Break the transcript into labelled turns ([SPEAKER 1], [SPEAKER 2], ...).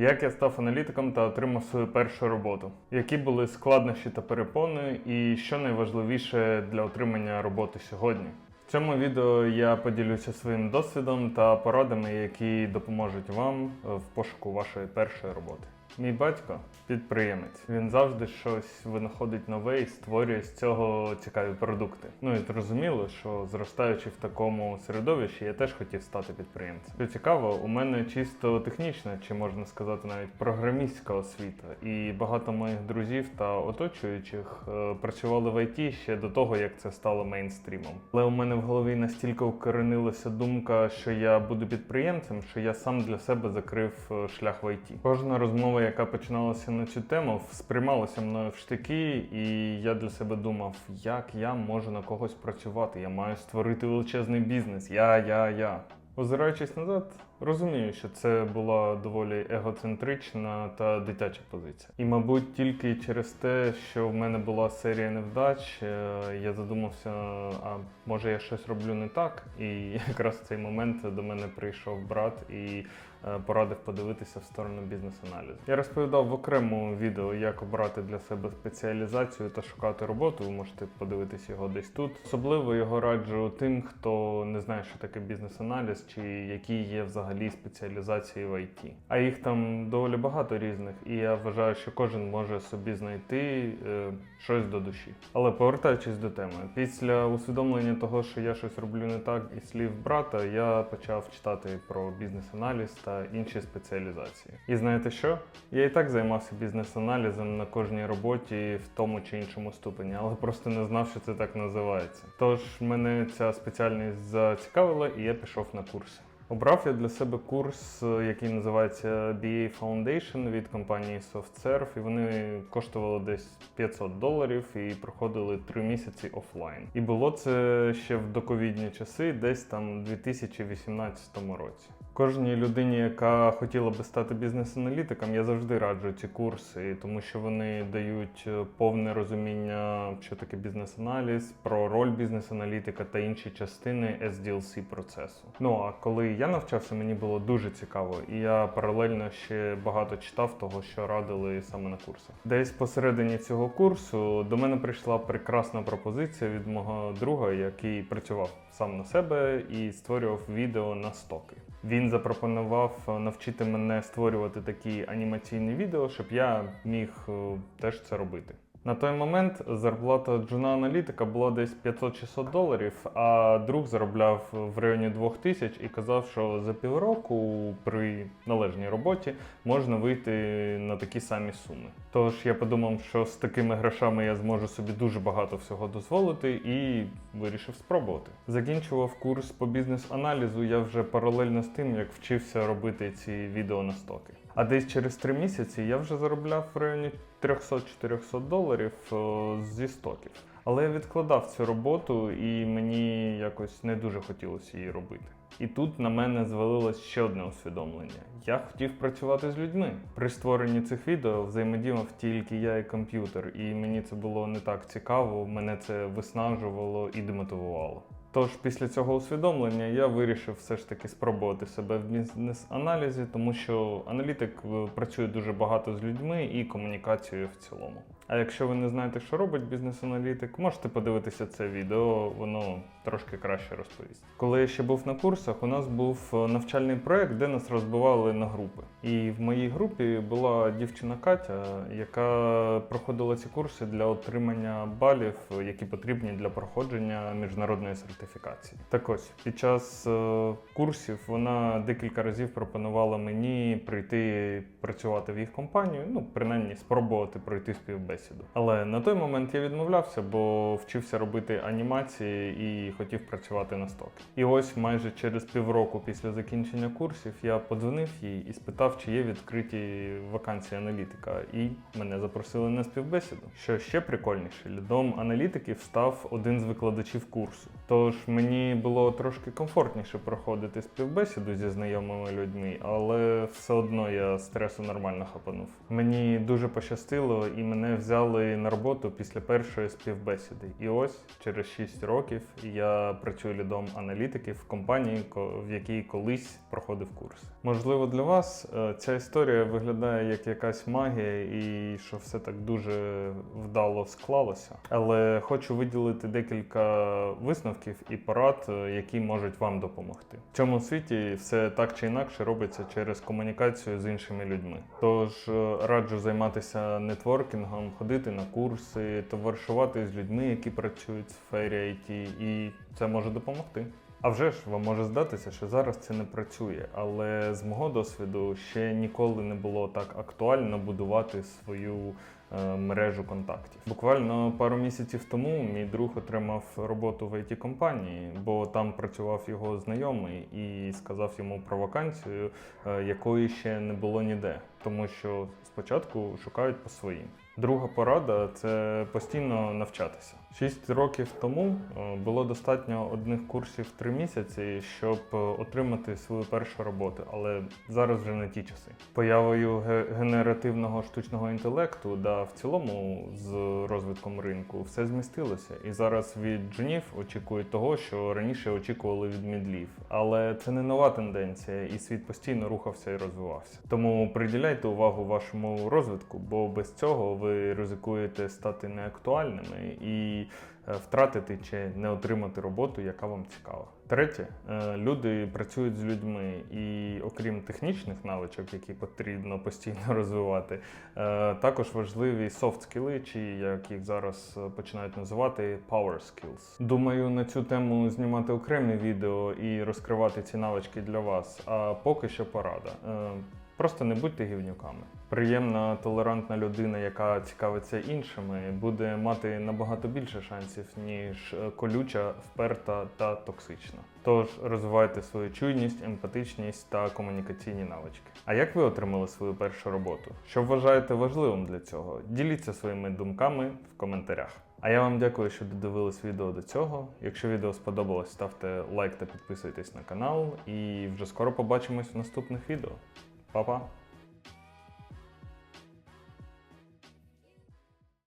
[SPEAKER 1] Як я став аналітиком та отримав свою першу роботу, які були складнощі та перепони, і що найважливіше для отримання роботи сьогодні. В цьому відео я поділюся своїм досвідом та порадами, які допоможуть вам в пошуку вашої першої роботи. Мій батько підприємець. Він завжди щось винаходить нове і створює з цього цікаві продукти. Ну і зрозуміло, що зростаючи в такому середовищі, я теж хотів стати підприємцем. Що цікаво, у мене чисто технічна, чи можна сказати навіть програмістська освіта, і багато моїх друзів та оточуючих е, працювали в ІТ ще до того, як це стало мейнстрімом. Але у мене в голові настільки укоренилася думка, що я буду підприємцем, що я сам для себе закрив е, шлях в ІТ. Кожна розмова, яка починалася на цю тему, сприймалася мною в штики, і я для себе думав, як я можу на когось працювати. Я маю створити величезний бізнес. Я, я, я. Озираючись назад, розумію, що це була доволі егоцентрична та дитяча позиція. І, мабуть, тільки через те, що в мене була серія невдач, е, я задумався, а може я щось роблю не так. І якраз в цей момент до мене прийшов брат і е, порадив подивитися в сторону бізнес-аналізу. Я розповідав в окремому відео, як обрати для себе спеціалізацію та шукати роботу. Ви можете подивитися його десь тут. Особливо його раджу тим, хто не знає, що таке бізнес-аналіз, чи які є взагалі спеціалізації в ІТ. А їх там доволі багато різних, і я вважаю, що кожен може собі знайти е, щось до душі. Але повертаючись до теми, після усвідомлення того, що я щось роблю не так, і слів брата, я почав читати про бізнес-аналіз та інші спеціалізації. І знаєте що? Я і так займався бізнес-аналізом на кожній роботі в тому чи іншому ступені, але просто не знав, що це так називається. Тож мене ця спеціальність зацікавила, і я пішов на курси. Обрав я для себе курс, е, який називається BA Foundation від компанії SoftServe, і вони коштували десь 500 доларів і проходили 3 місяці офлайн. І було це ще в доковідні часи, десь там у 2018 році. Кожній людині, яка хотіла би стати бізнес-аналітиком, я завжди раджу ці курси, тому що вони дають е, повне розуміння, що таке бізнес-аналіз, про роль бізнес-аналітика та інші частини SDLC процесу. Ну а коли я навчався, мені було дуже цікаво, і я паралельно ще багато читав того, що радили саме на курсах. Десь посередині цього курсу до мене прийшла прекрасна пропозиція від мого друга, який працював сам на себе і створював відео на стоки. Він запропонував е, навчити мене створювати такі анімаційні відео, щоб я міг е, теж це робити. На той момент зарплата джуна аналітика була десь 500-600 доларів, а друг заробляв в районі 2000 і казав, що за півроку при належній роботі можна вийти на такі самі суми. Тож я подумав, що з такими грошами я зможу собі дуже багато всього дозволити і вирішив спробувати. Закінчував курс по бізнес-аналізу я вже паралельно з тим, як вчився робити ці відео на стоки. А десь через три місяці я вже заробляв в районі 300-400 доларів е, зі стоків. Але я відкладав цю роботу і мені якось не дуже хотілося її робити. І тут на мене звалилось ще одне усвідомлення. Я хотів працювати з людьми. При створенні цих відео взаємодіяв тільки я і комп'ютер, і мені це було не так цікаво, мене це виснажувало і демотивувало. Тож після цього усвідомлення я вирішив все ж таки спробувати себе в бізнес-аналізі, тому що аналітик е, працює дуже багато з людьми і комунікацією в цілому. А якщо ви не знаєте, що робить бізнес-аналітик, можете подивитися це відео, воно трошки краще розповість. Коли я ще був на курсах, у нас був е, навчальний проект, де нас розбивали на групи. І в моїй групі була дівчина Катя, яка проходила ці курси для отримання балів, е, які потрібні для проходження міжнародної сертифікації. Так ось під час е, курсів вона декілька разів пропонувала мені прийти працювати в їх компанію, ну принаймні спробувати пройти співбесіду. Але на той момент я відмовлявся, бо вчився робити анімації і хотів працювати на стоки. І ось майже через півроку після закінчення курсів я подзвонив їй і спитав, чи є відкриті вакансії аналітика, і мене запросили на співбесіду. Що ще прикольніше, лідом аналітиків став один з викладачів курсу. Тож Тож мені було трошки комфортніше проходити співбесіду зі знайомими людьми, але все одно я стресу нормально хапанув. Мені дуже пощастило, і мене взяли на роботу після першої співбесіди. І ось через 6 років я працюю лідом аналітиків в компанії, ко- в якій колись проходив курс. Можливо, для вас е, ця історія виглядає як якась магія, і що все так дуже вдало склалося. Але хочу виділити декілька висновків і порад, е, які можуть вам допомогти. В цьому світі все так чи інакше робиться через комунікацію з іншими людьми. Тож е, раджу займатися нетворкінгом, ходити на курси, товаришувати з людьми, які працюють в сфері IT, і це може допомогти. А вже ж вам може здатися, що зараз це не працює, але з мого досвіду ще ніколи не було так актуально будувати свою е, мережу контактів. Буквально пару місяців тому мій друг отримав роботу в it компанії, бо там працював його знайомий і сказав йому про вакансію, е, якої ще не було ніде, тому що спочатку шукають по своїм. Друга порада це постійно навчатися. Шість років тому е, було достатньо одних курсів три місяці, щоб е, отримати свою першу роботу, але зараз вже не ті часи. Появою генеративного штучного інтелекту, да в цілому з розвитком ринку все змістилося. І зараз від джунів очікують того, що раніше очікували від мідлів. Але це не нова тенденція, і світ постійно рухався і розвивався. Тому приділяйте увагу вашому розвитку, бо без цього ви ризикуєте стати неактуальними і е, втратити чи не отримати роботу, яка вам цікава. Третє, е, люди працюють з людьми, і окрім технічних навичок, які потрібно постійно розвивати, е, також важливі софт скіли, чи як їх зараз починають називати power skills. Думаю, на цю тему знімати окремі відео і розкривати ці навички для вас. А поки що порада. Просто не будьте гівнюками. Приємна, толерантна людина, яка цікавиться іншими, буде мати набагато більше шансів, ніж е, колюча, вперта та токсична. Тож розвивайте свою чуйність, емпатичність та комунікаційні навички. А як ви отримали свою першу роботу? Що вважаєте важливим для цього? Діліться своїми думками в коментарях. А я вам дякую, що додивились відео до цього. Якщо відео сподобалось, ставте лайк та підписуйтесь на канал. І вже скоро побачимось в наступних відео. 宝宝